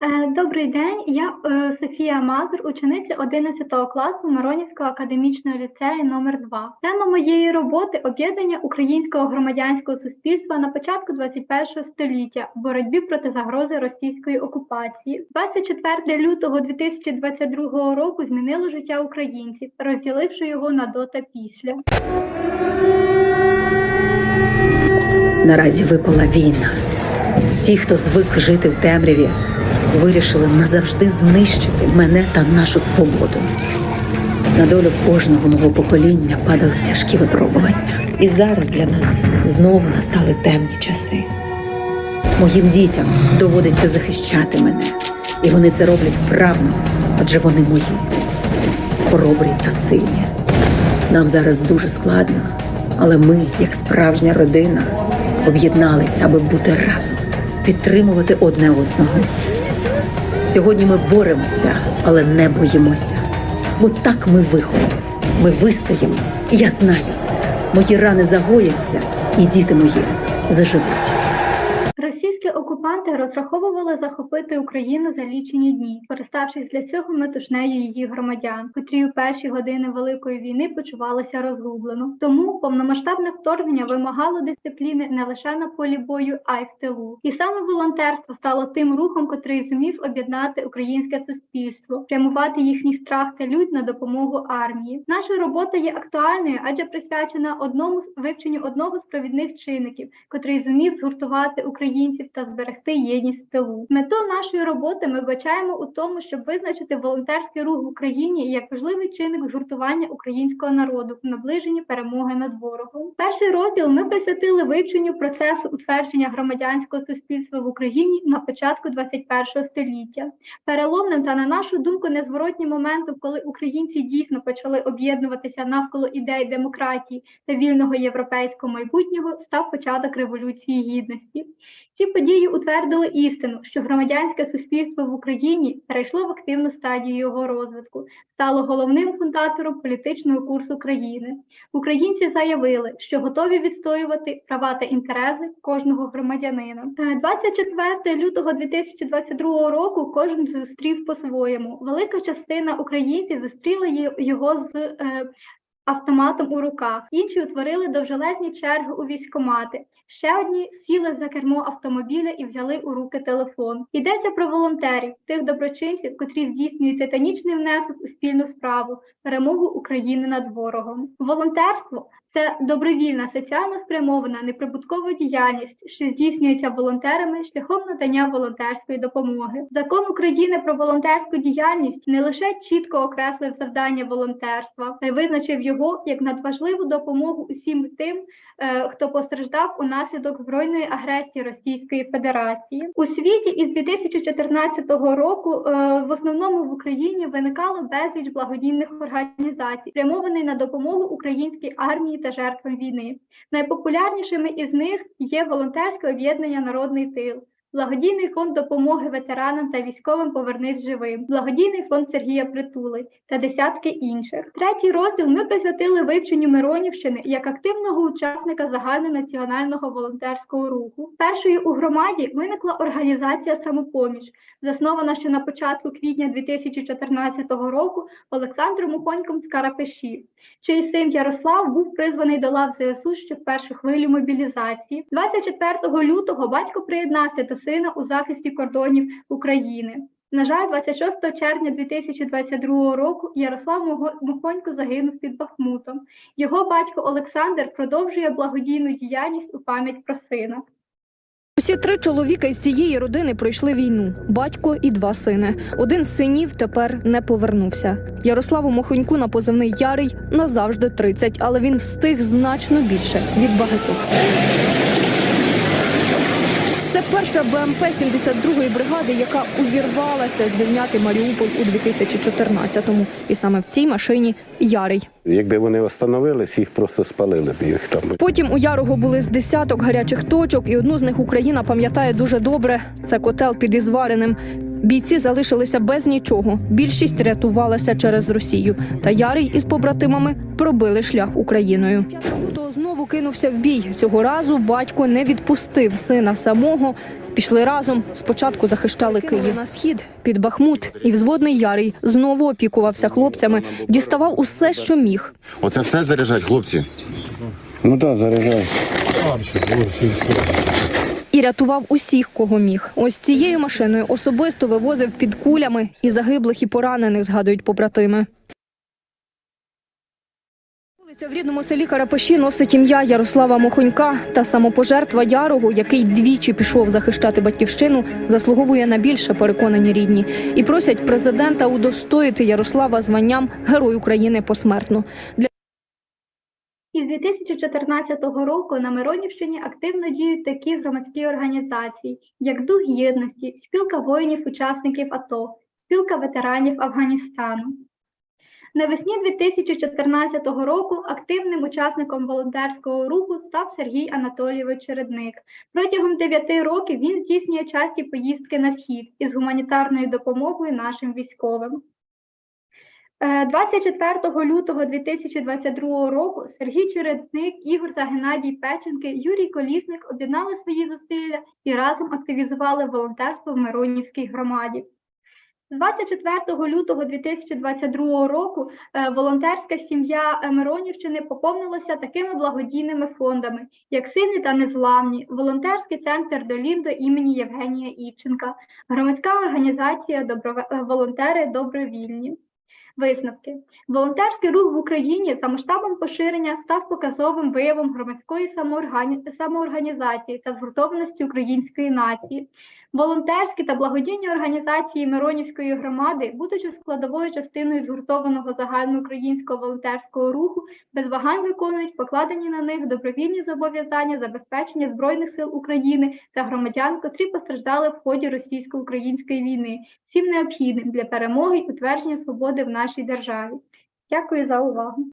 Е, Добрий день, я е, Софія Мазур, учениця 11 класу Миронівського академічного ліцею номер 2 Тема моєї роботи об'єднання українського громадянського суспільства на початку 21 століття в боротьбі проти загрози російської окупації. 24 лютого 2022 року змінило життя українців, розділивши його на до та після. Наразі випала війна. Ті, хто звик жити в темряві, вирішили назавжди знищити мене та нашу свободу. На долю кожного мого покоління падали тяжкі випробування. І зараз для нас знову настали темні часи. Моїм дітям доводиться захищати мене, і вони це роблять вправно, адже вони мої, хоробрі та сильні. Нам зараз дуже складно, але ми, як справжня родина, об'єдналися, аби бути разом, підтримувати одне одного. Сьогодні ми боремося, але не боїмося. Бо так ми виходимо. Ми вистоїмо. Я знаю це. Мої рани загояться, і діти мої заживуть. Російські розраховували захопити Україну за лічені дні, користавшись для цього метушнею її громадян, котрі у перші години Великої війни почувалися розгублено. Тому повномасштабне вторгнення вимагало дисципліни не лише на полі бою, а й в тилу. І саме волонтерство стало тим рухом, котрий зумів об'єднати українське суспільство, прямувати їхній страх та лють на допомогу армії. Наша робота є актуальною, адже присвячена одному вивченню одного з провідних чинників, котрий зумів згуртувати українців та зберегти єдність в тилу. Мету нашої роботи ми бачаємо у тому, щоб визначити волонтерський рух в Україні як важливий чинник згуртування українського народу в наближенні перемоги над ворогом. Перший розділ ми присвятили вивченню процесу утвердження громадянського суспільства в Україні на початку 21 століття. Переломним та на нашу думку незворотнім моментом, коли українці дійсно почали об'єднуватися навколо ідей демократії та вільного європейського майбутнього, став початок революції гідності. Ці події утвердили істину, що громадянське суспільство в Україні перейшло в активну стадію його розвитку, стало головним фундатором політичного курсу країни. Українці заявили, що готові відстоювати права та інтереси кожного громадянина. Е, 24 лютого 2022 року кожен зустрів по-своєму. Велика частина українців зустріла його з е, автоматом у руках. Інші утворили довжелезні черги у військкомати. Ще одні сіли за кермо автомобіля і взяли у руки телефон. Йдеться про волонтерів, тих доброчинців, котрі здійснюють титанічний внесок у спільну справу, перемогу України над ворогом. Волонтерство це добровільна, соціально спрямована, неприбуткова діяльність, що здійснюється волонтерами шляхом надання волонтерської допомоги. Закон України про волонтерську діяльність не лише чітко окреслив завдання волонтерства, а й визначив його як надважливу допомогу усім тим, е, хто постраждав унаслідок збройної агресії Російської Федерації. У світі із 2014 року е, в основному в Україні виникало безліч благодійних організацій, спрямованих на допомогу українській армії та жертвам війни. Найпопулярнішими із них є волонтерське об'єднання Народний тил. Благодійний фонд допомоги ветеранам та військовим повернись живим, благодійний фонд Сергія Притули та десятки інших. Третій розділ ми присвятили вивченню Миронівщини як активного учасника загальнонаціонального волонтерського руху. Першою у громаді виникла організація самопоміч, заснована ще на початку квітня 2014 року Олександром Мухоньком з Карапеші, чий син Ярослав був призваний до лав ЗСУ ще в першу хвилю мобілізації. 24 лютого батько приєднався до сина у захисті кордонів України. На жаль, 26 червня 2022 року Ярослав Мухонько загинув під Бахмутом. Його батько Олександр продовжує благодійну діяльність у пам'ять про сина. Усі три чоловіка із цієї родини пройшли війну: батько і два сини. Один з синів тепер не повернувся. Ярославу Мохоньку на позивний Ярий назавжди 30, але він встиг значно більше від багатьох. Це перша БМП 72-ї бригади, яка увірвалася звільняти Маріуполь у 2014-му. І саме в цій машині Ярий. Якби вони остановились, їх просто спалили б їх там. Потім у Ярого були з десяток гарячих точок, і одну з них Україна пам'ятає дуже добре. Це котел під Ізвареним. Бійці залишилися без нічого. Більшість рятувалася через Росію. Та Ярий із побратимами пробили шлях Україною. 5 лютого знову кинувся в бій. Цього разу батько не відпустив сина самого. Пішли разом. Спочатку захищали Київ на схід під Бахмут, і взводний Ярий знову опікувався хлопцями, діставав усе, що міг. Оце все заряджать, хлопці. Ну так, заряджай. І рятував усіх, кого міг. Ось цією машиною особисто вивозив під кулями і загиблих, і поранених, згадують побратими. Вулиця в рідному селі Карапаші носить ім'я Ярослава Мохонька та самопожертва Ярого, який двічі пішов захищати батьківщину, заслуговує на більше переконані рідні і просять президента удостоїти Ярослава званням Герой України посмертно. Із 2014 року на Миронівщині активно діють такі громадські організації, як Дух Єдності, Спілка воїнів-учасників АТО, Спілка ветеранів Афганістану. Навесні 2014 року активним учасником волонтерського руху став Сергій Анатолійович Чередник. Протягом 9 років він здійснює часті поїздки на схід із гуманітарною допомогою нашим військовим. Е, 24 лютого 2022 року Сергій Чередник, Ігор та Геннадій Печенки, Юрій Колісник об'єднали свої зусилля і разом активізували волонтерство в Миронівській громаді. З 24 лютого 2022 року е, волонтерська сім'я е, Миронівщини поповнилася такими благодійними фондами, як Сильні та Незламні, волонтерський центр Доліндо імені Євгенія Івченка, громадська організація «Доброве- е, Волонтери Добровільні. Висновки. Волонтерський рух в Україні за масштабом поширення став показовим виявом громадської самооргані- самоорганізації та згуртованості української нації. Волонтерські та благодійні організації Миронівської громади, будучи складовою частиною згуртованого загальноукраїнського волонтерського руху, без вагань виконують покладені на них добровільні зобов'язання забезпечення Збройних сил України та громадян, котрі постраждали в ході російсько-української війни, всім необхідним для перемоги і утвердження свободи в нашій державі. Дякую за увагу.